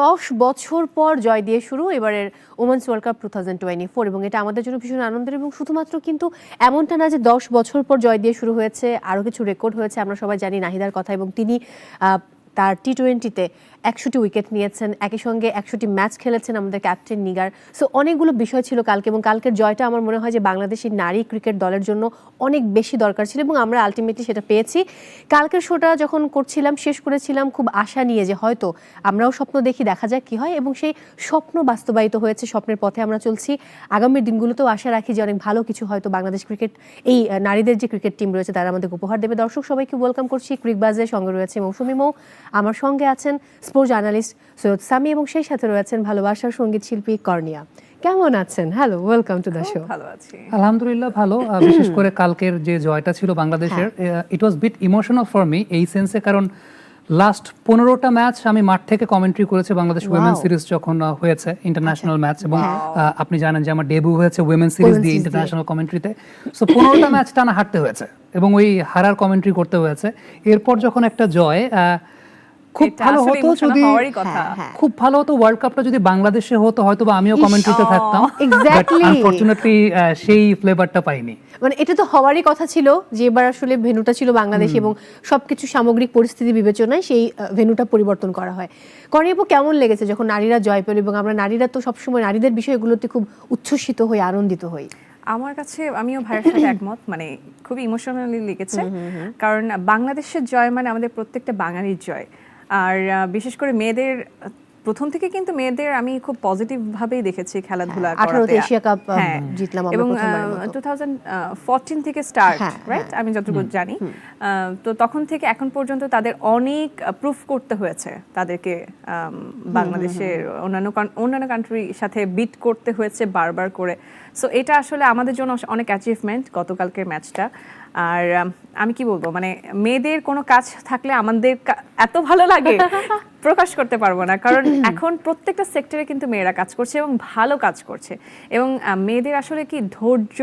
দশ বছর পর জয় দিয়ে শুরু এবারের women's world cup two thousand twenty four এবং এটা আমাদের জন্য ভীষণ আনন্দের এবং শুধুমাত্র কিন্তু এমনটা না যে দশ বছর পর জয় দিয়ে শুরু হয়েছে আরও কিছু রেকর্ড হয়েছে, আমরা সবাই জানি নাহিদার কথা এবং তিনি তার টি টোয়েন্টিতে একশোটি উইকেট নিয়েছেন, একই সঙ্গে একশোটি ম্যাচ খেলেছেন আমাদের ক্যাপ্টেন নিগার। সো অনেকগুলো বিষয় ছিল কালকে এবং কালকের জয়টা আমার মনে হয় যে বাংলাদেশের নারী ক্রিকেট দলের জন্য অনেক বেশি দরকার ছিল এবং আমরা আলটিমেটলি সেটা পেয়েছি। কালকের শোটা যখন করছিলাম, শেষ করেছিলাম, খুব আশা নিয়ে যে হয়তো আমরাও স্বপ্ন দেখি, দেখা যাক কি হয় এবং সেই স্বপ্ন বাস্তবায়িত হয়েছে, স্বপ্নের পথে আমরা চলছি। আগামী দিনগুলোতেও আশা রাখি যে অনেক ভালো কিছু হয়তো বাংলাদেশ ক্রিকেট এই নারীদের যে ক্রিকেট টিম রয়েছে তারা আমাদের উপহার দেবে। দর্শক, সবাইকে ওয়েলকাম করছি। ক্রিকবাজের সঙ্গে রয়েছে মৌসুমি মৌ। আমার সঙ্গে আছেন স্পোর্টস জার্নালিস্ট সৈয়দ সামি এবং সেই সাথে রয়েছেন ভালোবাসার সংগীত শিল্পী কর্নিয়া। কেমন আছেন? Hello welcome to the show ভালো আছি। আলহামদুলিল্লাহ ভালো। বিশেষ করে কালকের যে জয়টা ছিল বাংলাদেশের it was bit emotional for me এই সেন্সে কারণ লাস্ট পনেরোটা ম্যাচ আমি মাঠ থেকে কমেন্ট্রি করেছে বাংলাদেশ উইমেন সিরিজ যখন হয়েছে ইন্টারন্যাশনাল ম্যাচ এবং আহ, আপনি জানেন যে আমার ডেবিউ হয়েছে উইমেন সিরিজ দিয়ে ইন্টারন্যাশনাল কমেন্ট্রিতে সো পনেরোটা ম্যাচ টানা হারতে হয়েছে এবং ওই হারার কমেন্ট্রি করতে হয়েছে। এরপর যখন একটা জয় আহ, খুব ভালো হতো যদি হ্যাঁ, খুব ভালো হতো ওয়ার্ল্ড কাপটা যদি বাংলাদেশে হতো হয়তো বা আমিও কমেন্ট্রিতে থাকতাম. আনফরচুনেটলি সেই ফ্লেভারটা পাইনি। মানে এটা তো হওয়ারই কথা ছিল যে এবার আসলে ভেন্যুটা ছিল বাংলাদেশ এবং সবকিছু সামগ্রিক পরিস্থিতি বিবেচনায় সেই আহ, ভেন্যুটা পরিবর্তন করা হয়। কর্ণিয়াপু কেমন লেগেছে যখন নারীরা জয় পেল এবং আমরা নারীরা তো সবসময় নারীদের বিষয়গুলোতে খুব উচ্ছ্বসিত হই আনন্দিত হই? আমার কাছে আমিও ভাইয়ের সাথে একমত মানে খুবই ইমোশনালি লেগেছে। কারণ বাংলাদেশের জয় মানে আমাদের প্রত্যেকটা বাঙালির জয়। আর বিশেষ করে মেয়েদের প্রথম থেকে কিন্তু মেয়েদের আমি খুব পজিটিভ ভাবেই দেখেছি খেলাধুলা হ্যাঁ, 18 তে করাতে। এশিয়া কাপ, হ্যাঁ, জিতলাম আমরা এবং প্রথমবারের মতো। টু থাউজেন্ড ফোরটিন থেকে স্টার্ট হ্যাঁ, রাইট আমি যতটুকু জানি। তো তখন থেকে এখন পর্যন্ত তাদের অনেক প্রুফ করতে হয়েছে তাদেরকে বাংলাদেশের অন্যান্য অন্যান্য কান্ট্রির সাথে বিট করতে হয়েছে বারবার করে। সো এটা আসলে আমাদের জন্য অনেক অ্যাচিভমেন্ট গতকালকের ম্যাচটা আর আমি কি বলব? মানে মেয়েদের কোনো কাজ থাকলে আমাদের এত ভালো লাগে প্রকাশ করতে পারব না। কারণ এখন প্রত্যেকটা সেক্টরে কিন্তু মেয়েরা কাজ করছে এবং ভালো কাজ করছে। এবং মেয়েদের আসলে কি ধৈর্য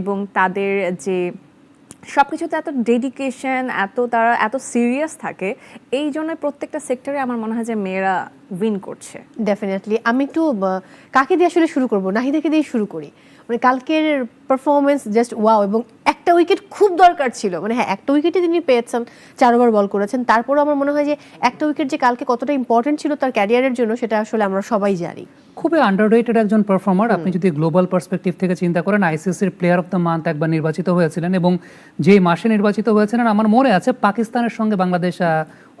এবং তাদের যে সবকিছুতে এত ডেডিকেশন এত তারা এত সিরিয়াস থাকে এই জন্য প্রত্যেকটা সেক্টরে আমার মনে হয় যে মেয়েরা উইন করছে। ডেফিনেটলি আমি একটু কাকে দিয়ে আসলে শুরু করব? নাহিদাকে দিয়ে শুরু করি। মানে কালকের পারফরমেন্স জাস্ট ওয়াও এবং একটা উইকেট খুব দরকার ছিল। মানে হ্যাঁ একটা উইকেটে তিনি পেয়েছেন চার ওভার বল করেছেন। তারপরও আমার মনে হয় যে একটা উইকেট যে কালকে কতটা ইম্পর্টেন্ট ছিল তার ক্যারিয়ারের জন্য সেটা আসলে আমরা সবাই জানি। খুবই আন্ডাররেটেড একজন পারফর্মার আপনি যদি গ্লোবাল পার্সপেক্টিভ থেকে চিন্তা করেন আইসিসির প্লেয়ার অফ দ্য মান্থ একবার নির্বাচিত হয়েছিলেন এবং যে মাসে নির্বাচিত হয়েছিলেন, আমার মনে আছে পাকিস্তানের সঙ্গে বাংলাদেশ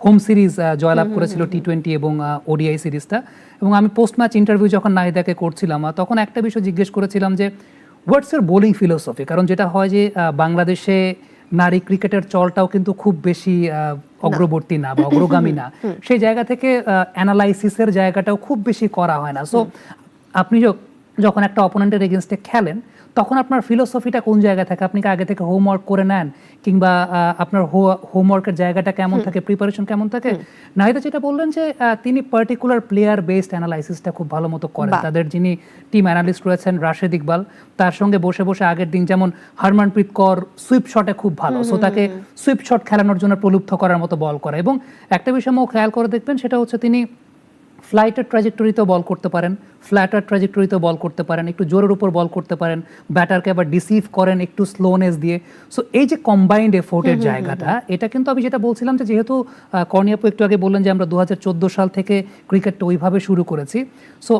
হোম সিরিজ জয়লাভ করেছিল টি টোয়েন্টি এবং ওডিআই সিরিজটা। এবং আমি পোস্ট ম্যাচ ইন্টারভিউ যখন নাহিদাকে করছিলাম তখন একটা বিষয় জিজ্ঞেস করেছিলাম যে হোয়াটস এর বোলিং ফিলোসফি কারণ যেটা হয় যে বাংলাদেশে নারী ক্রিকেটের চলটাও কিন্তু খুব বেশি অগ্রবর্তী না বা অগ্রগামী না। সেই জায়গা থেকে অ্যানালাইসিসের জায়গাটাও খুব বেশি করা হয় না। সো আপনি যখন একটা অপোনেন্টের এগেনস্টে খেলেন তখন আপনার ফিলোসফিটা কোন জায়গায় থাকে? আপনি কি আগে থেকে হোমওয়ার্ক করে নেন? কিংবা আপনার হোমওয়ার্কের জায়গাটা কেমন থাকে? প্রিপারেশন কেমন থাকে? নাহিদা যেটা বললেন যে তিনি পার্টিকুলার প্লেয়ার বেসড অ্যানালাইসিসটা খুব ভালো মতো করেন। তাদের যিনি টিম অ্যানালিস্ট রয়েছেন রাশেদ ইকবাল তার সঙ্গে বসে বসে আগের দিন যেমন হারমানপ্রীত কর সুইপ শটে খুব ভালো। সো তাকে সুইপ শট খেলানোর জন্য প্রলুব্ধ করার মতো বল করে। এবং একটা বিষয় খেয়াল করে দেখবেন সেটা হচ্ছে তিনি ফ্লাইটের ট্র্যাজেক্টরিতেও বল করতে পারেন ফ্ল্যাটার ট্র্যাজেক্টরিতেও বল করতে পারেন একটু জোরের উপর বল করতে পারেন ব্যাটারকে আবার ডিসিভ করেন একটু স্লোনেস দিয়ে। সো এই যে কম্বাইন্ড এফোর্টের জায়গাটা এটা কিন্তু আমি যেটা বলছিলাম যে যেহেতু কর্নিয়াপু একটু আগে বললেন যে আমরা দু হাজার চোদ্দ সাল থেকে ক্রিকেটটা ওইভাবে শুরু করেছি। সো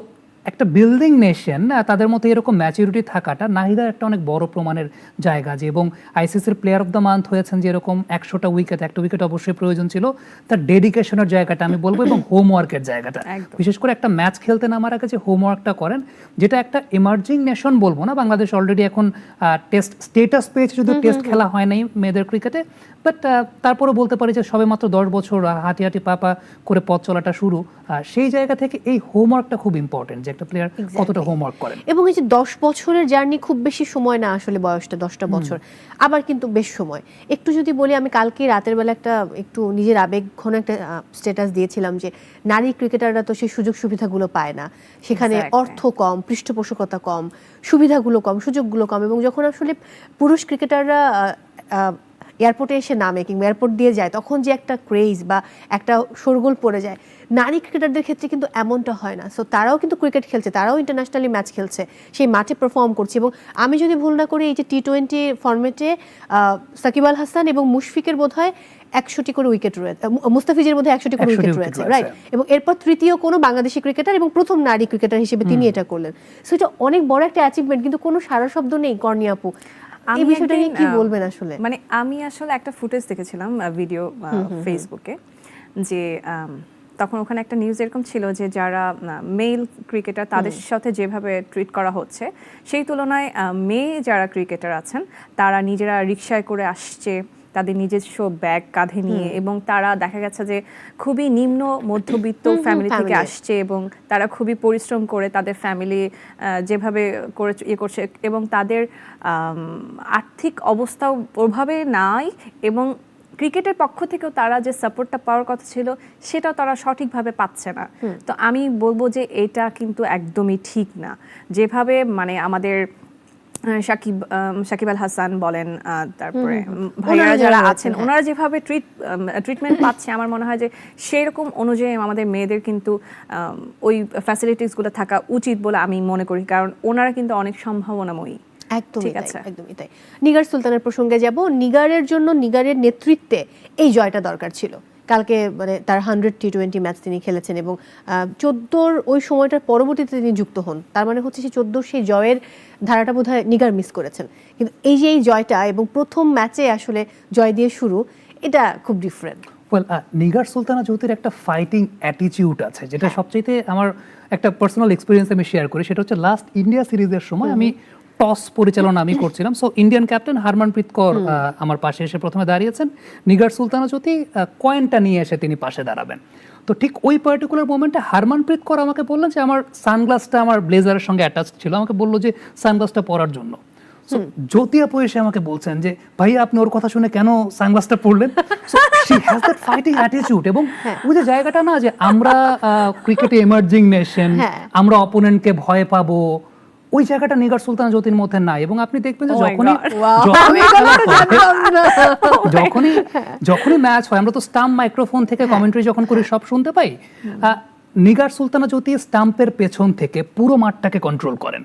একটা বিল্ডিং নেশন তাদের মধ্যে এরকম ম্যাচুরিটি থাকাটা নাহিদার একটা অনেক বড় প্রমাণের জায়গা যে এবং আইসিসির প্লেয়ার অফ দ্য মান্থ হয়েছেন যে এরকম একশোটা উইকেট একটা উইকেট অবশ্যই প্রয়োজন ছিল। তার ডেডিকেশনের জায়গাটা আমি বলব এবং হোমওয়ার্কের জায়গাটা। বিশেষ করে একটা ম্যাচ খেলতে নামার আগে যে হোমওয়ার্কটা করেন যেটা একটা এমার্জিং নেশন বলব না বাংলাদেশ অলরেডি এখন টেস্ট স্টেটাস পেয়েছে যদি টেস্ট খেলা হয় নাই মেয়েদের ক্রিকেটে বাট তারপরে বলতে পারি যে সবে মাত্র দশ বছর হাঁটি হাঁটি পাপা করে পথ চলাটা শুরু আহ, সেই জায়গা থেকে এই হোমওয়ার্কটা খুব ইম্পর্টেন্ট যে একটা প্লেয়ার কতটা হোমওয়ার্ক করেন। এবং এই যে দশ বছরের জার্নি খুব বেশি সময় না আসলে বয়সটা দশটা বছর আবার কিন্তু বেশ সময়। একটু যদি বলি আমি কালকে রাতের বেলা একটা একটু নিজের আবেগ ঘন একটা স্ট্যাটাস দিয়েছিলাম যে নারী ক্রিকেটাররা তো সেই সুযোগ সুবিধাগুলো পায় না। সেখানে অর্থ কম পৃষ্ঠপোষকতা কম সুবিধাগুলো কম সুযোগগুলো কম এবং যখন আসলে পুরুষ ক্রিকেটাররা এয়ারপোর্টে এসে নামে কিংবা এয়ারপোর্ট দিয়ে যায় তখন যে একটা ক্রেজ বা একটা শোরগোল পড়ে যায় নারী ক্রিকেটারদের ক্ষেত্রে কিন্তু এমনটা হয় না। সো তারাও কিন্তু ক্রিকেট খেলছে তারাও ইন্টারন্যাশনালি ম্যাচ খেলছে সেই মাঠে পারফর্ম করছে। এবং আমি যদি ভুল না করি এই যে টি টোয়েন্টি ফর্মেটে সাকিব আল হাসান এবং মুশফিকের বোধ হয় একশোটি করে উইকেট রয়েছে মুস্তাফিজের মধ্যে একশোটি করে 100টি উইকেট রয়েছে। রাইট এবং এরপর তৃতীয় কোনো বাংলাদেশি ক্রিকেটার এবং প্রথম নারী ক্রিকেটার হিসেবে তিনি এটা করলেন। সো এটা অনেক বড় একটা অ্যাচিভমেন্ট কিন্তু কোনো সারা শব্দ নেই কর্ণি আপু এই বিষয়টা নিয়ে কি বলবেন আসলে? মানে আমি আসলে একটা ফুটেজ দেখেছিলাম ভিডিও ফেসবুকে যে তখন ওখানে একটা নিউজ এরকম ছিল যে যারা মেল ক্রিকেটার তাদের সাথে যেভাবে ট্রিট করা হচ্ছে সেই তুলনায় মেয়ে যারা ক্রিকেটার আছেন তারা নিজেরা রিক্সায় করে আসছে তাদের নিজস্ব ব্যাগ কাঁধে নিয়ে এবং তারা দেখা গেছে যে খুবই নিম্ন মধ্যবিত্ত ফ্যামিলি থেকে আসছে এবং তারা খুবই পরিশ্রম করে তাদের ফ্যামিলি যেভাবে করে ইয়ে করছে এবং তাদের আর্থিক অবস্থাও ওভাবে নাই এবং ক্রিকেটের পক্ষ থেকেও তারা যে সাপোর্টটা পাওয়ার কথা ছিল সেটা তারা সঠিকভাবে পাচ্ছে না। তো আমি বলব যে এটা কিন্তু একদমই ঠিক না। যেভাবে মানে আমাদের সাকিব আম, সাকিব আল হাসান বলেন তারপরে ভাইয়ারা যারা আছেন ওনারা যেভাবে ট্রিট ট্রিটমেন্ট পাচ্ছে আমার মনে হয় যে সেরকম অনুযায়ী আমাদের মেয়েদের কিন্তু ওই ফ্যাসিলিটিসগুলো থাকা উচিত বলে আমি মনে করি কারণ ওনারা কিন্তু অনেক সম্ভাবনাময়ী। একদমই তাই একদমই তাই। নিগার সুলতানের প্রসঙ্গে যাব। নিগারের জন্য নিগারের নেতৃত্বে এই জয়টা দরকার ছিল। কালকে মানে তার হান্ড্রেড টি টোয়েন্টি ম্যাচ তিনি খেলেছেন এবং চোদ্দোর ওই সময়টার পরবর্তীতে তিনি যুক্ত হন। তার মানে হচ্ছে সেই চোদ্দোর সেই জয়ের ধারাটা বোধ হয় নিগার মিস করেছেন। কিন্তু এই যে এই জয়টা এবং প্রথম ম্যাচে আসলে জয় দিয়ে শুরু এটা খুব ডিফারেন্ট ওয়েল নিগার সুলতানা জ্যোতির একটা ফাইটিং অ্যাটিটিউড আছে যেটা হ্যাঁ। সবচেয়ে আমার একটা পার্সোনাল এক্সপিরিয়েন্স আমি শেয়ার করি। সেটা হচ্ছে লাস্ট ইন্ডিয়া সিরিজের সময় আমি টস পরিচালনা আমি করছিলাম। সো ইন্ডিয়ান ক্যাপ্টেন হারমানপ্রীত কর আমার পাশে এসে প্রথমে দাঁড়িয়েছেন। নিগার সুলতানা জ্যোতি কয়েনটা নিয়ে এসে তিনি পাশে দাঁড়াবেন। তো ঠিক ওই পার্টিকুলার মোমেন্টে হারমানপ্রীত কর আমাকে বললেন যে আমার সানগ্লাসটা আমার ব্লেজারের সঙ্গে অ্যাটাচ ছিল। আমাকে বলল যে সানগ্লাসটা পরার জন্য। So, জ্যোতি আপু এসে আমাকে বলছেন যে ভাই আপনি ওর কথা শুনে কেন সানগ্লাসটা পরলেন? She has that fighting attitude এবং ওই যে জায়গাটা না যে আমরা ক্রিকেটে এমার্জিং নেশন হ্যাঁ। আমরা অপোনেন্টকে ভয় পাবো ওই জায়গাটা নিগার সুলতান জ্যোতির মধ্যে নাই এবং আপনি দেখবেন যে Oh যখনই যখনই যখনই ম্যাচ হয় আমরা তো স্টাম্প মাইক্রোফোন থেকে কমেন্ট্রি যখন করি সব শুনতে পাই। নিগার সুলতানা জ্যোতি স্টাম্পের পেছন থেকে পুরো মাঠটাকে কন্ট্রোল করেন।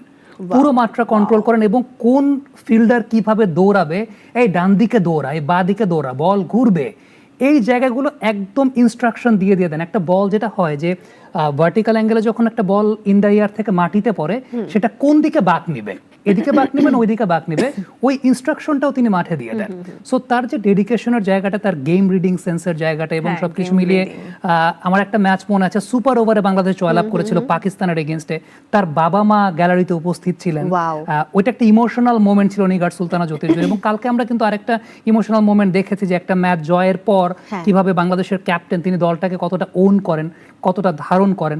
পুরো মাঠটা কন্ট্রোল করেন এবং কোন ফিল্ডার কীভাবে দৌড়াবে এই ডান দিকে দৌড়ায় বা দিকে দৌড়া বল ঘুরবে এই জায়গাগুলো একদম ইনস্ট্রাকশন দিয়ে দিয়ে দেন। একটা বল যেটা হয় যে ভার্টিক্যাল অ্যাঙ্গেলে যখন একটা বল ইন দ্য ইয়ার থেকে মাটিতে পড়ে সেটা কোন দিকে বাঁক নিবে? এদিকে বাঁক নিবে না ওইদিকে বাঁক নিবে? ওই ইনস্ট্রাকশনটাও তিনি মাঠে দিয়ে দেন। সো তার যে ডেডিকেশনের জায়গাটা তার গেম রিডিং সেন্সের জায়গাটা এবং হ্যাঁ, সবকিছু মিলিয়ে আমার একটা ম্যাচ মনে আছে সুপার ওভারে বাংলাদেশ জয়লাভ করেছিল পাকিস্তানের এগেনস্টে তার বাবা মা গ্যালারিতে উপস্থিত ছিলেন। ওইটা একটা ইমোশনাল মোমেন্ট ছিল নিগার সুলতানা জ্যোতির্য এবং কালকে আমরা কিন্তু আরেকটা ইমোশনাল মোমেন্ট দেখেছি যে একটা ম্যাচ জয়ের পর হ্যাঁ। কীভাবে বাংলাদেশের ক্যাপ্টেন তিনি দলটাকে কতটা ওন করেন কতটা ধারণ করেন।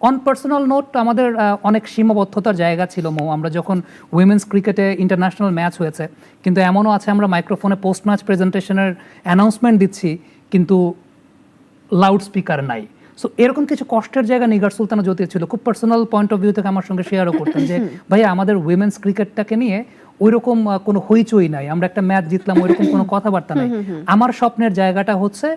অন পার্সোনাল নোট আমাদের অনেক সীমাবদ্ধতার জায়গা ছিল মো। আমরা যখন উইমেন্স ক্রিকেটে ইন্টারন্যাশনাল ম্যাচ হয়েছে কিন্তু এমনও আছে আমরা মাইক্রোফোনে পোস্ট ম্যাচ প্রেজেন্টেশনের অ্যানাউন্সমেন্ট দিচ্ছি কিন্তু লাউড স্পিকার নাই। সো এরকম কিছু কষ্টের জায়গা নিগার সুলতানা জ্যোতির ছিল। খুব পার্সোনাল পয়েন্ট অফ ভিউ থেকে আমার সঙ্গে শেয়ারও করতেন যে ভাই আমাদের উইমেন্স ক্রিকেটটাকে নিয়ে ওইরকম আহ, কোনো হইচই নাই। আমরা একটা ম্যাচ জিতলাম ওইরকম কোনো কথাবার্তা নাই। আমার স্বপ্নের জায়গাটা হচ্ছে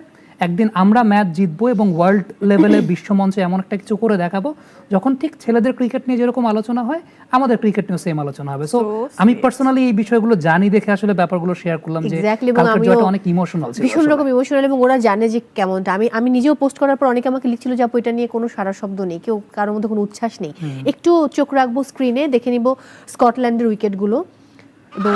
একদিন আমরা ম্যাচ জিতবো এবং ওয়ার্ল্ড লেভেলে বিশ্বমঞ্চে এমন একটা কিছু করে দেখাবো যখন ঠিক ছেলেদের ক্রিকেট নিয়ে যেরকম আলোচনা হয় আমাদের ক্রিকেট নিয়েও সেম আলোচনা হবে। সো আমি পার্সোনালি এই বিষয়গুলো জানি দেখে আসলে ব্যাপারগুলো শেয়ার করলাম যে কালকের অনেক ইমোশনাল ছিল ভীষণ রকম ইমোশনাল এবং ওরা জানে যে কেমনটা। আমি আমি নিজেও পোস্ট করার পর অনেকে আমাকে লিখছিল যে আপু এটা নিয়ে কোনো সারা শব্দ নেই কেউ কারোর মধ্যে কোনো উচ্ছ্বাস নেই। একটু চোখ রাখব স্ক্রিনে দেখে নিব স্কটল্যান্ডের উইকেটগুলো এবং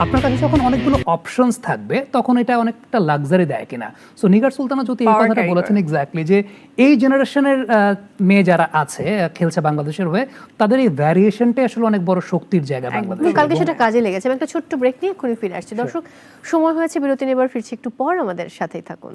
আপনার কাছে যখন অনেকগুলো অপশনস থাকবে তখন এটা অনেকটা লাক্সারি দেয় কিনা? সো নিগার সুলতানা যদি এই কথাটা বলেছেন এক্স্যাক্টলি যে এই জেনারেশনের মেয়ে যারা আছে আহ, খেলছে বাংলাদেশের হয়ে তাদের এই ভ্যারিয়েশনটাই আসলে অনেক বড় শক্তির জায়গা বাংলাদেশ কালকে সেটা কাজে লেগেছে আমি একটা ছোট্ট ব্রেক নিয়ে এক্ষুনি ফিরে আসছি। দর্শক সময় হয়েছে বিরতি নেবার ফিরছি। একটু পর আমাদের সাথেই থাকুন।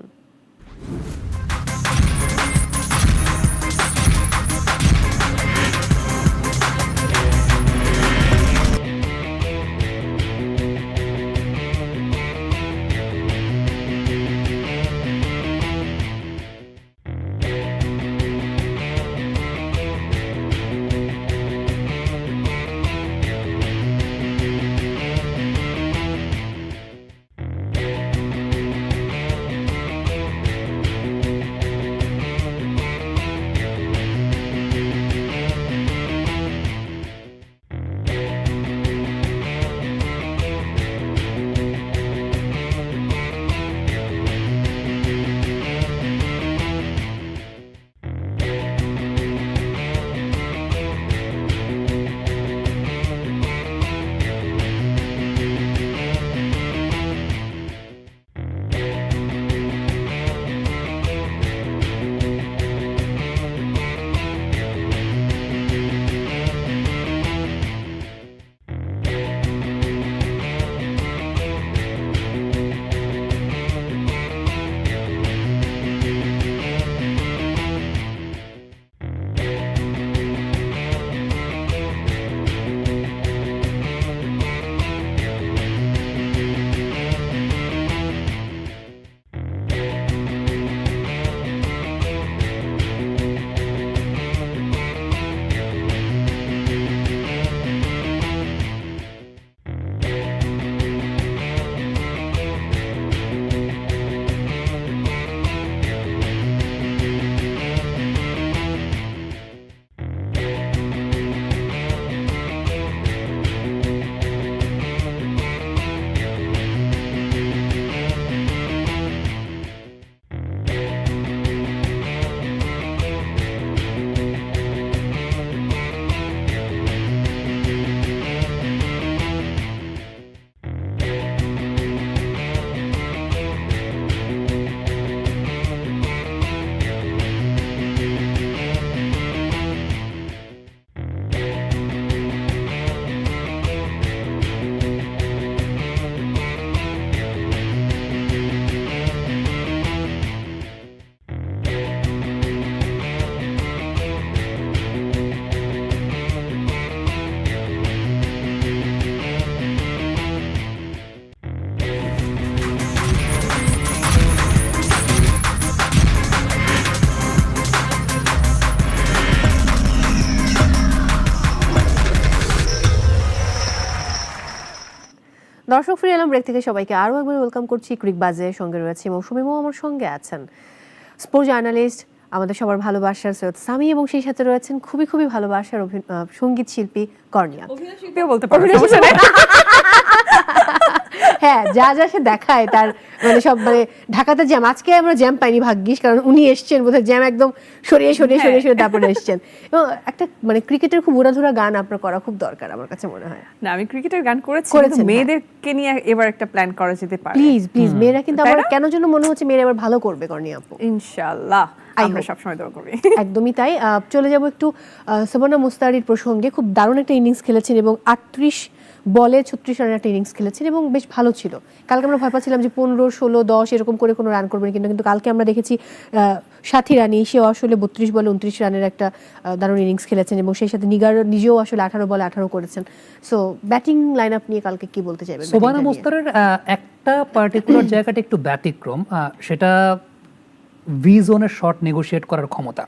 ফিরে এলাম ব্রেক থেকে। সবাইকে আরও একবার ওয়েলকাম করছি ক্রিক বাজে সঙ্গে রয়েছে মৌসুমিমও আমার সঙ্গে আছেন। স্পোর্টস জার্নালিস্ট আমাদের সবার ভালোবাসার সৈয়দ সামি এবং সেই সাথে রয়েছেন খুবই খুবই ভালোবাসার সংগীত শিল্পী কর্ণিয়া বলতে পারো। অভিনয় সমস্যা নেই। হ্যাঁ যা যা সে দেখায় তার মানে সব মানে ঢাকাতে জ্যাম আজকে আমরা জ্যাম পাইনি ভাগ্যিস কারণ উনি এসছেন বোধহয় জ্যাম একদম সরিয়ে সরিয়ে সরিয়ে সরিয়ে তারপরে এসছেন। এবং একটা মানে ক্রিকেটের খুব উড়াধুরা গান আপনার করা খুব দরকার আমার কাছে মনে হয়। না আমি ক্রিকেটের গান করেছি কিন্তু হ্যাঁ। মেয়েদেরকে নিয়ে এবার একটা প্ল্যান করা যেতে পারে। প্লিজ প্লিজ মেয়েরা কিন্তু আমার কেন যেন মনে হচ্ছে মেয়েরা এবার ভালো করবে করনি আপু। ইনশাআল্লাহ আমরা সবসময় দোয়া করি। একদমই তাই। চলে যাব একটু সোমানা মুস্তারির প্রসঙ্গে। খুব দারুণ একটা ইনিংস খেলেছেন এবং আটত্রিশ বলে ছত্রিশ রানের একটা ইনিংস খেলেছেন এবং বেশ ভালো ছিল। কালকে আমরা ভয় পাচ্ছিলাম যে পনেরো ষোলো দশ এরকম করে কোনো রান করবেন কিন্তু কিন্তু কালকে আমরা দেখেছি সাথী রানী সেও আসলে বত্রিশ বলে উনত্রিশ রানের একটা দারুণ ইনিংস খেলেছেন এবং সেই সাথে নিগার নিজেও আসলে আঠারো বলে আঠারো করেছেন। সো ব্যাটিং লাইন আপ নিয়ে কালকে কি বলতে চাইবেন সোবানা মোস্তারের একটা পার্টিকুলার জায়গাটা একটু ব্যতিক্রম সেটা ভি জোনের শট নেগোশিয়েট করার ক্ষমতা।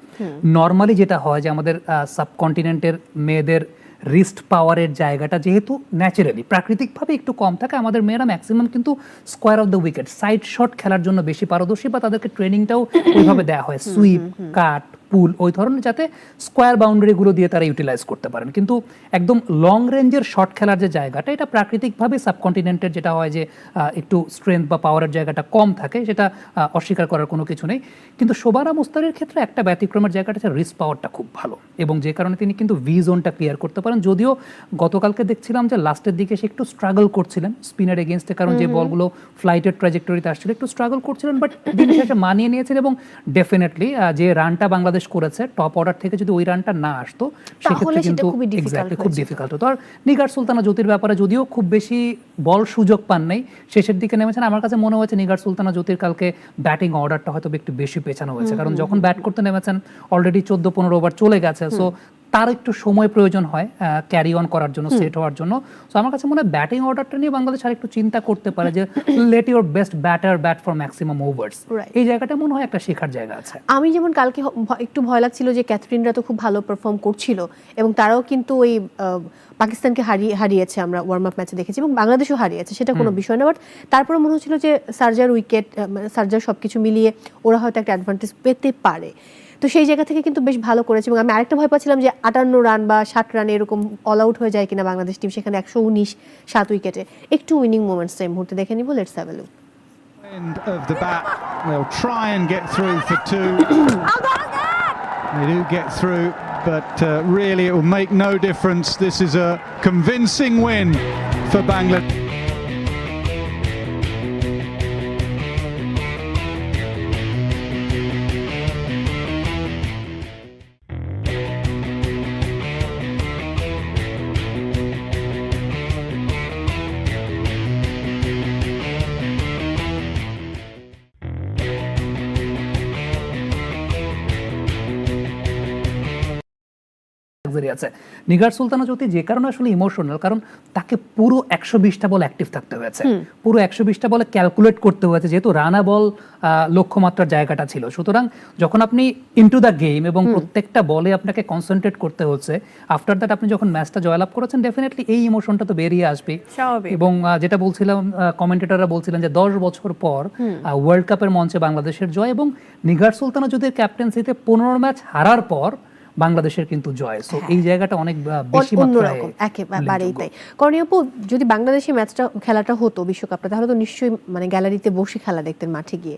নর্মালি যেটা হয় যে আমাদের সাবকন্টিনেন্টের মেয়েদের রিস্ট পাওয়ারের জায়গাটা যেহেতু ন্যাচারালি প্রাকৃতিকভাবে একটু কম থাকে আমাদের মেয়েরা ম্যাক্সিমাম কিন্তু square off the wicket side shot খেলার জন্য বেশি পারদর্শী বা তাদেরকে ট্রেনিংটাও ওইভাবে দেওয়া হয়। সুইপ কাট পুল ওই ধরনের যাতে স্কোয়ার বাউন্ডারিগুলো দিয়ে তারা ইউটিলাইজ করতে পারেন। কিন্তু একদম লং রেঞ্জের শট খেলার যে জায়গাটা এটা প্রাকৃতিকভাবে সাবকন্টিনেন্টের যেটা হয় যে একটু স্ট্রেংথ বা পাওয়ারের জায়গাটা কম থাকে সেটা অস্বীকার করার কোনো কিছু নেই। কিন্তু শোভানা মুস্তারের ক্ষেত্রে একটা ব্যতিক্রমের জায়গাটা হচ্ছে রিস্ক পাওয়ারটা খুব ভালো। এবং যে কারণে তিনি কিন্তু ভি জোনটা ক্লিয়ার করতে পারেন যদিও গতকালকে দেখছিলাম যে লাস্টের দিকে সে একটু স্ট্রাগল করছিলেন স্পিনের এগেনস্টে কারণ যে বলগুলো ফ্লাইটের ট্রাজেক্টরিতে আসছিল একটু স্ট্রাগল করছিলেন বাট দিন শেষে মানিয়ে নিয়েছেন এবং ডেফিনেটলি যে রানটা বাংলাদেশ করেছে টপ অর্ডার থেকে যদি ওই রানটা না আসতো সেক্ষেত্রে কিন্তু এক্স্যাক্টলি খুব ডিফিকাল্ট হতো। আর নিগার সুলতানা জ্যোতির ব্যাপারে যদিও খুব বেশি বল সুযোগ পান নাই শেষের দিকে নেমেছেন। আমার কাছে মনে হয়েছে নিগার সুলতানা জ্যোতির কালকে ব্যাটিং অর্ডারটা হয়তো একটু বেশি পেছানো হয়েছে কারণ যখন ব্যাট করতে নেমেছেন অলরেডি চোদ্দ পনেরো ওভার চলে গেছে সো তার একটু সময় প্রয়োজন হয় ক্যারি অন করার জন্য সেট হওয়ার জন্য। সো আমার কাছে মনে হয় ব্যাটিং অর্ডারটা নিয়ে বাংলাদেশ আর একটু চিন্তা করতে পারে যে let your best batter bat for maximum overs. এই জায়গাটা মনে হয় একটা শেখার জায়গা আছে। আমি যেমন কালকে একটু ভয় লাগছিল যে ক্যাথরিনরা তো খুব ভালো পারফর্ম করছিল এবং তারাও কিন্তু ওই পাকিস্তানকে হারিয়ে হারিয়েছে আমরা ওয়ার্ম আপ ম্যাচে দেখেছি এবং বাংলাদেশও হারিয়েছে সেটা কোনো বিষয় না। বাট তারপরে মনে হচ্ছিল যে সার্জার উইকেট সার্জার সব কিছু মিলিয়ে ওরা হয়তো একটা অ্যাডভান্টেজ পেতে পারে। তো সেই জায়গা থেকে কিন্তু বেশ ভালো করেছে এবং আমি আরেকটা ভয় পাচ্ছিলাম যে আটান্ন রান বা ষাট রান এরকম অল আউট হয়ে যায় কিনা বাংলাদেশ টিম সেখানে একশো উনিশ সাত উইকেটে একটু উইনিং মোমেন্টস এই মুহূর্তে দেখে নিব let's have end of the bat. They'll try and get through for two. They do get through, but uh, really it will make no difference. This is a convincing win for Bangladesh. Luxury আছে। নিগার সুলতানা জ্যোতি যে কারণে আসলে emotional কারণ তাকে পুরো একশো বিশটা বল active থাকতে হয়েছে। পুরো একশো বিশটা বলে ক্যালকুলেট করতে হয়েছে যেহেতু রানা বল লক্ষ্যমাত্রার জায়গাটা ছিল। সুতরাং যখন আপনি ইনটু দ্য গেম এবং প্রত্যেকটা বলে আপনাকে কনসেন্ট্রেট করতে হচ্ছে আফটার দ্যাট আপনি যখন ম্যাচটা জয়লাভ করেছেন ডেফিনেটলি এই ইমোশনটা তো বেরিয়ে আসবে। এবং যেটা বলছিলাম কমেন্টেটররা বলছিলেন যে দশ বছর পর ওয়ার্ল্ড কাপের মঞ্চে বাংলাদেশের জয় এবং নিগার সুলতানা যদির ক্যাপ্টেন্সিতে পনেরো ম্যাচ হারার পর বাংলাদেশের কিন্তু জয়। সো এই জায়গাটা অনেক বেশি মাত্রায় একেবারেই। তাই কর্ণিয়াপু যদি বাংলাদেশে ম্যাচটা খেলাটা হতো বিশ্বকাপটা তাহলে তো নিশ্চয়ই মানে গ্যালারিতে বসে খেলা দেখতেন মাঠে গিয়ে।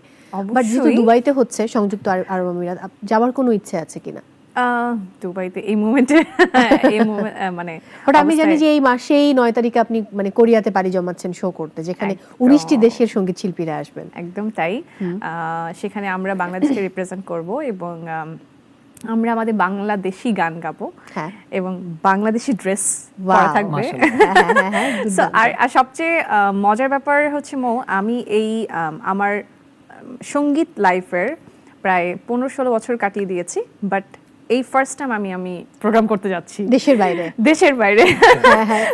বাট যেহেতু দুবাইতে হচ্ছে সংযুক্ত আরব আমিরাত যাওয়ার কোনো ইচ্ছে আছে কিনা? আহ, দুবাইতে এই মুমেন্টে এই মানে বাট আমি জানি যে এই মাসেই নয় তারিখে আপনি মানে কোরিয়াতে পাড়ি জমাচ্ছেন শো করতে যেখানে উনিশটি দেশের সংগীত শিল্পীরা আসবেন। একদম তাই। আহ, সেখানে আমরা বাংলাদেশকে রিপ্রেজেন্ট করব এবং আমরা আমাদের বাংলাদেশি গান গাবো। হ্যাঁ। এবং বাংলাদেশি ড্রেস থাকবে। হ্যাঁ, হ্যাঁ। আর সবচেয়ে মজার ব্যাপার হচ্ছে মো আমি এই আম, আমার আম, সংগীত লাইফের প্রায় পনেরো ষোলো বছর কাটিয়ে দিয়েছি বাট এই ফার্স্ট টাইম আমি আমি প্রোগ্রাম করতে যাচ্ছি। দেশের বাইরে। দেশের বাইরে। হ্যাঁ,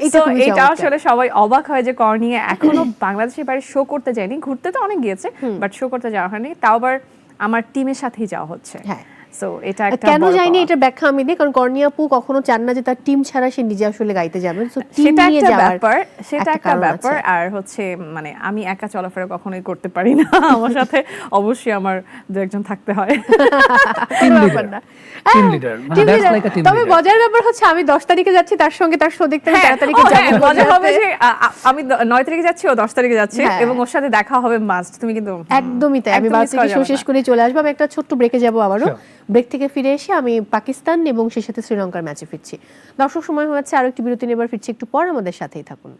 এটা। আসলে সবাই অবাক হয় যে কর্নিয়া এখনও বাংলাদেশের বাইরে শো করতে যায়নি। ঘুরতে তো অনেক গিয়েছে বাট শো করতে যাওয়া হয়নি। তাও আবার আমার টিমের সাথেই যাওয়া হচ্ছে। হ্যাঁ। সো এটা একটা কেন যায়নি এটা ব্যাখ্যা আমি দিই কারণ কর্ণিয়াপু কখনো চান না যে তার টিম ছাড়া সে নিজে আসলে গাইতে যাবেন team সেটা নিয়ে যাওয়ার ব্যাপার সেটা একটা ব্যাপার আর হচ্ছে মানে আমি একা চলাফেরা কখনোই করতে পারি না। আমার সাথে অবশ্যই আমার দু একজন থাকতে হয়। টিম লিডার টিম হ্যাঁ, লিডার টিম তবে মজার ব্যাপার হচ্ছে আমি দশ তারিখে যাচ্ছি তার সঙ্গে তার শো দেখতে আমি হ্যাঁ, তেরো তারিখে ও হ্যাঁ, মজা হবে যে আমি দ- নয় তারিখে যাচ্ছি ও দশ তারিখে যাচ্ছে হ্যাঁ। এবং ওর সাথে দেখা হবে মাস্ট। তুমি কিন্তু একদমই তাই আমি শো শেষ করে চলে আসব আমি একটা ছোট্ট ব্রেকে যাব আবারও. ব্রেক থেকে ফিরে এসে আমি পাকিস্তান এবং সেই সাথে শ্রীলঙ্কার ম্যাচে ফিরছি। দর্শক, সময় হয়েছে আরও একটি বিরতি নেবার ফিরছি একটু পর। আমাদের সাথেই থাকুন।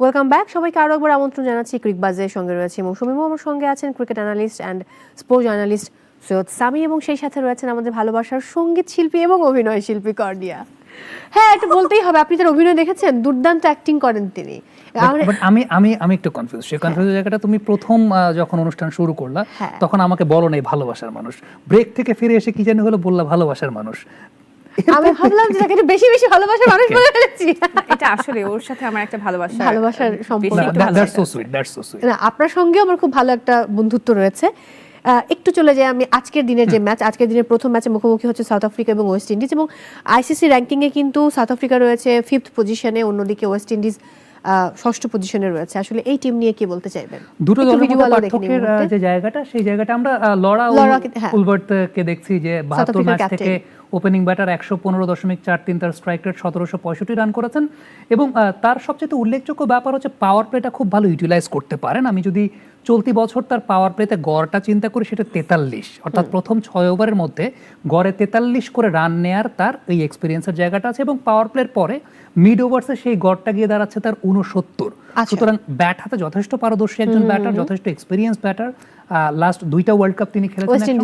ওয়েলকাম ব্যাক সবাইকে আরও একবার আমন্ত্রণ জানাচ্ছি ক্রিক বাজের সঙ্গে রয়েছে সমীম আমার সঙ্গে আছেন cricket analyst and sports journalist Syed Sami এবং সেই সাথে রয়েছেন আমাদের ভালোবাসার সংগীত শিল্পী এবং অভিনয় শিল্পী কর্ডিয়া হ্যাঁ এটা বলতেই হবে। আপনি তার অভিনয় দেখেছেন দুর্দান্ত অ্যাক্টিং করেন তিনি। আমি আমি আমি একটু কনফিউজ সেই কনফিউজ জায়গাটা তুমি প্রথম যখন অনুষ্ঠান শুরু করলা হ্যাঁ। তখন আমাকে বলো নাই ভালোবাসার মানুষ। ব্রেক থেকে ফিরে এসে কি জানি হলো বললা ভালোবাসার মানুষ। আমি ভাবলাম যে তাকে একটু বেশি বেশি ভালোবাসার মানুষ বলে ফেলেছি। এটা আসলে ওর সাথে আমার একটা ভালোবাসা ভালোবাসার সম্পর্ক। That's so sweet that's so sweet না আপনার সঙ্গেও আমার খুব ভালো একটা বন্ধুত্ব রয়েছে। একটু চলে যাই আমি আজকের দিনের যে ম্যাচ আজকের দিনের প্রথম ম্যাচে মুখোমুখি হচ্ছে সাউথ আফ্রিকা এবং ওয়েস্ট ইন্ডিজ এবং আইসিসি র্যাঙ্কিংয়ে কিন্তু সাউথ আফ্রিকা রয়েছে ফিফথ পজিশনে অন্যদিকে ওয়েস্ট ইন্ডিজ আহ, ষষ্ঠ পজিশনে রয়েছে। আসলে এই টিম নিয়ে কি বলতে চাইবেন? দুটো দলের মধ্যে দেখে পার্থক্যের যে জায়গাটা সেই জায়গাটা আমরা লরাকে- হ্যাঁ। দেখছি যে বাহাত্তর আফ্রিকার ম্যাচ থেকে ওপেনিং ব্যাটার একশো পনেরো দশমিক চার তিন তার স্ট্রাইক রেট সতেরোশো পঁয়ষট্টি রান করেছেন এবং তার সবচেয়ে উল্লেখযোগ্য ব্যাপার হচ্ছে পাওয়ার প্লেটা খুব ভালো ইউটিলাইজ করতে পারেন। আমি যদি চলতি বছর তার পাওয়ার প্লেতে গড়টা চিন্তা করি সেটা তেতাল্লিশ। অর্থাৎ প্রথম ছয় ওভারের মধ্যে গড়ে তেতাল্লিশ করে রান নেয়ার তার এই এক্সপিরিয়েন্সের জায়গাটা আছে এবং পাওয়ার প্লের পরে মিড ওভার্সে সেই গড়টা গিয়ে দাঁড়াচ্ছে তার উনসত্তর আচ্ছা। সুতরাং ব্যাট হাতে যথেষ্ট পারদর্শী একজন ব্যাটার যথেষ্ট এক্সপিরিয়েন্স ব্যাটার লাস্ট দুইটা ওয়ার্ল্ড কাপ তিনি খেলেছেন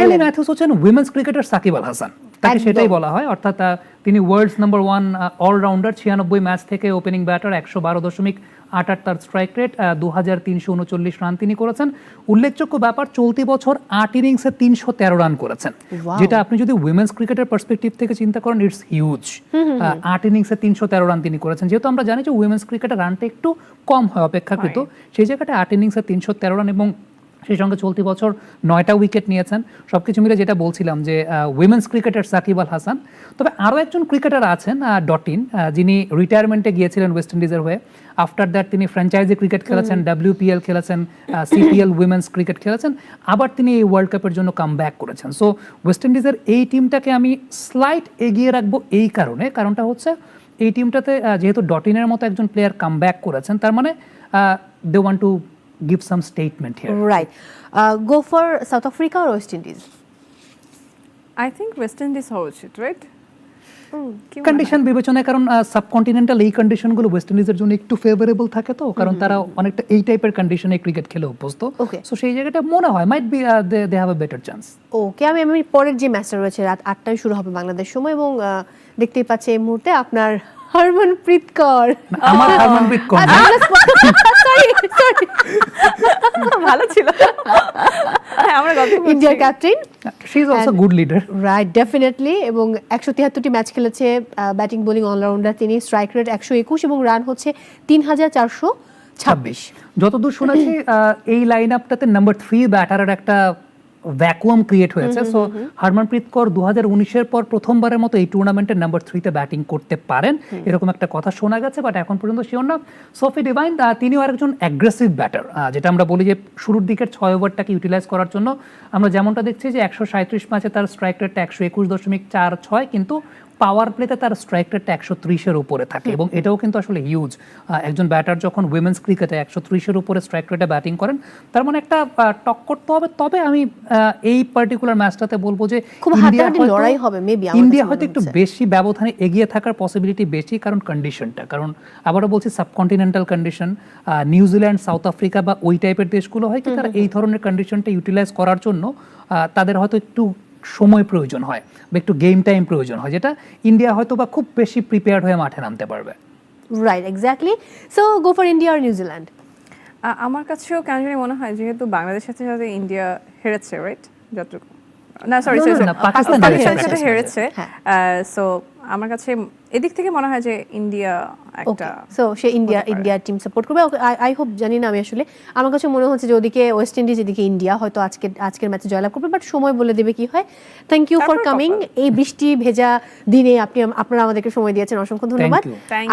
ইন্ডিজের ম্যাথিউস হচ্ছেন উইমেন্স ক্রিকেটার সাকিব আল হাসান। তাকে সেটাই বলা হয় অর্থাৎ তিনি ওয়ার্ল্ডস নাম্বার ওয়ান অলরাউন্ডার ছিয়ানব্বই ম্যাচ থেকে ওপেনিং ব্যাটার একশো বারো দশমিক আট আট তার স্ট্রাইক রেট দু হাজার তিনশো উনচল্লিশ রান তিনি করেছেন। উল্লেখযোগ্য ব্যাপার চলতি বছর আট ইনিংসে তিনশো তেরো রান করেছেন. যেটা আপনি যদি উইমেন্স ক্রিকেটের পার্সপেক্টিভ থেকে চিন্তা করেন ইটস হিউজ আট ইনিংসে তিনশো তেরো রান তিনি করেছেন। যেহেতু আমরা জানি যে উইমেন্স ক্রিকেটের রানটা একটু কম হয় অপেক্ষাকৃত। সেই জায়গাটা আট ইনিংসে তিনশো তেরো রান এবং সেই সঙ্গে চলতি বছর নয়টা উইকেট নিয়েছেন। সবকিছু মিলে যেটা বলছিলাম যে উইমেন্স ক্রিকেটার সাকিব আল হাসান। তবে আরও একজন ক্রিকেটার আছেন ডটিন যিনি রিটায়ারমেন্টে গিয়েছিলেন ওয়েস্ট ইন্ডিজের হয়ে। আফটার দ্যাট তিনি ফ্র্যাঞ্চাইজি ক্রিকেট খেলেছেন ডাব্লিউপিএল খেলেছেন সিপিএল উইমেন্স ক্রিকেট খেলেছেন। আবার তিনি এই ওয়ার্ল্ড কাপের জন্য কাম ব্যাক করেছেন। সো ওয়েস্ট ইন্ডিজের এই টিমটাকে আমি স্লাইট এগিয়ে রাখব এই কারণে। কারণটা হচ্ছে এই টিমটাতে যেহেতু ডটিনের মতো একজন প্লেয়ার কাম ব্যাক করেছেন তার মানে they want to give some statement here right go for South Africa R West Indies I think West Indies হওয়া উচিত রাইট কন্ডিশন বিবেচনায় কারণ সাবকন্টিনেন্টাল এই কন্ডিশনগুলো ওয়েস্ট ইন্ডিজের জন্য একটু ফেভারেবল থাকে তো কারণ তারা অনেকটা এই টাইপের কন্ডিশনে ক্রিকেট খেলে অভ্যস্ত। Okay. সো সেই জায়গাটা মনে হয় might be they have a better chance okay আমি আমি পরের যে ম্যাচটা রয়েছে রাত আটটায় শুরু হবে বাংলাদেশ সময় এবং দেখতেই পাচ্ছি এই মুহূর্তে আপনার হরমনপ্রীত কর। আমার হারমনপ্রীত কৌর সরি ভালো ছিল। হ্যাঁ আমরা গল্প ইন্ডিয়ার captain she is also good leader right definitely এবং একশো তিয়াত্তরটি ম্যাচ খেলেছে ব্যাটিং বোলিং অলরাউন্ডার তিনি স্ট্রাইক রেট একশো একুশ এবং রান হচ্ছে তিন হাজার চারশো ছাব্বিশ। যতদূর শুনেছি এই লাইন আপটাতে নাম্বার থ্রি ব্যাটারের একটা ভ্যাকুয়াম ক্রিয়েট হয়েছে। সো হারমনপ্রীত কর দু হাজার উনিশের পর প্রথমবারের মতো এই টুর্নামেন্টের নাম্বার থ্রিতে ব্যাটিং করতে পারেন। এরকম একটা কথা শোনা গেছে বাট এখন পর্যন্ত শিওর না। সোফি ডিভাইন তিনিও আরেকজন অ্যাগ্রেসিভ ব্যাটার যেটা আমরা বলি যে শুরুর দিকের ছয় ওভারটাকে ইউটিলাইজ করার জন্য। আমরা যেমনটা দেখছি যে একশো সাঁত্রিশ ম্যাচে তার স্ট্রাইক রেটটা একশো একুশ দশমিক চার ছয় কিন্তু পাওয়ার প্লেতে তার স্ট্রাইক রেটটা একশো ত্রিশের উপরে থাকে এবং এটাও কিন্তু আসলে হিউজ একজন ব্যাটার যখন উইমেন্স ক্রিকেটে একশো ত্রিশের উপরে স্ট্রাইক রেটে ব্যাটিং করেন তার মানে একটা টক করতে হবে। তবে আমি এই পার্টিকুলার ম্যাচটাতে বলব যে ইন্ডিয়া হয়তো- লড়াই হবে ইন্ডিয়া হয়তো একটু বেশি ব্যবধানে এগিয়ে থাকার পসিবিলিটি বেশি কারণ কন্ডিশনটা কারণ আবারও বলছি subcontinental condition New Zealand South Africa বা ওই টাইপের দেশগুলো হয় কি তারা এই ধরনের কন্ডিশনটা ইউটিলাইজ করার জন্য তাদের হয়তো একটু সময় প্রয়োজন হয় বা একটু গেম টাইম প্রয়োজন হয় যেটা ইন্ডিয়া হয়তো বা খুব বেশি প্রিপেয়ার্ড হয়ে মাঠে নামতে পারবে। Right exactly so go for India R New Zealand আমার কাছেও কেন জানি মনে হয় যেহেতু বাংলাদেশের সাথে সাথে ইন্ডিয়া হেরেছে রাইট যতটুকু না সরি পাকিস্তান হেরেছে, সাথে হেরেছে। হ্যাঁ। সো আমার কাছে এদিক থেকে মনে হয় যে ইন্ডিয়া একটা সো সে ইন্ডিয়া। ইন্ডিয়ার টিম সাপোর্ট করবে। আই হোপ জানি না আমি আসলে আমার কাছে মনে হচ্ছে যে ওদিকে ওয়েস্ট ইন্ডিজ এদিকে ইন্ডিয়া হয়তো আজকে আজকের ম্যাচে জয়লাভ করবে বাট সময় বলে দেবে কি হয়। থ্যাংক ইউ ফর কামিং এই বৃষ্টি ভেজা দিনে আপনি আপনারা আমাদেরকে সময় দিয়েছেন অসংখ্য ধন্যবাদ।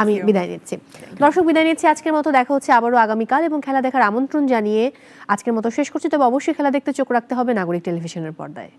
আমি বিদায় নিচ্ছি। দর্শক বিদায় নিচ্ছি। আজকের মতো দেখা হচ্ছে আবারও আগামীকাল এবং খেলা দেখার আমন্ত্রণ জানিয়ে আজকের মতো শেষ করছি। তবে অবশ্যই খেলা দেখতে চোখ রাখতে হবে নাগরিক টেলিভিশনের পর্দায়।